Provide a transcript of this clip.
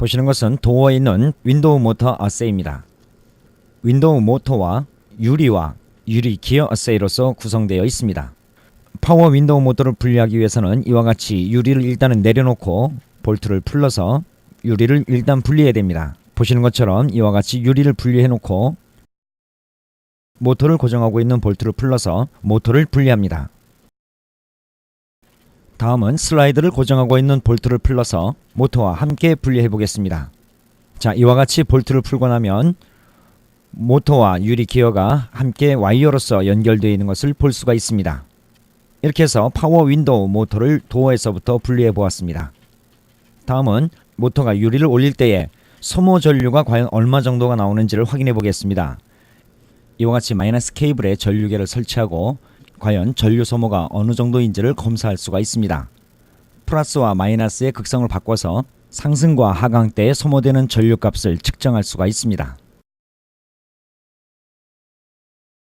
보시는 것은 도어에 있는 윈도우 모터 어세이입니다. 윈도우 모터와 유리와 유리 기어 어세이로서 구성되어 있습니다. 파워 윈도우 모터를 분리하기 위해서는 이와 같이 유리를 일단은 내려놓고 볼트를 풀러서 유리를 일단 분리해야 됩니다. 보시는 것처럼 이와 같이 유리를 분리해 놓고 모터를 고정하고 있는 볼트를 풀러서 모터를 분리합니다. 다음은 슬라이드를 고정하고 있는 볼트를 풀러서 모터와 함께 분리해 보겠습니다. 자, 이와 같이 볼트를 풀고 나면 모터와 유리 기어가 함께 와이어로서 연결되어 있는 것을 볼 수가 있습니다. 이렇게 해서 파워 윈도우 모터를 도어에서부터 분리해 보았습니다. 다음은 모터가 유리를 올릴 때에 소모 전류가 과연 얼마 정도가 나오는지를 확인해 보겠습니다. 이와 같이 마이너스 케이블에 전류계를 설치하고 과연 전류 소모가 어느 정도인지를 검사할 수가 있습니다. 플러스와 마이너스의 극성을 바꿔서 상승과 하강 때에 소모되는 전류 값을 측정할 수가 있습니다.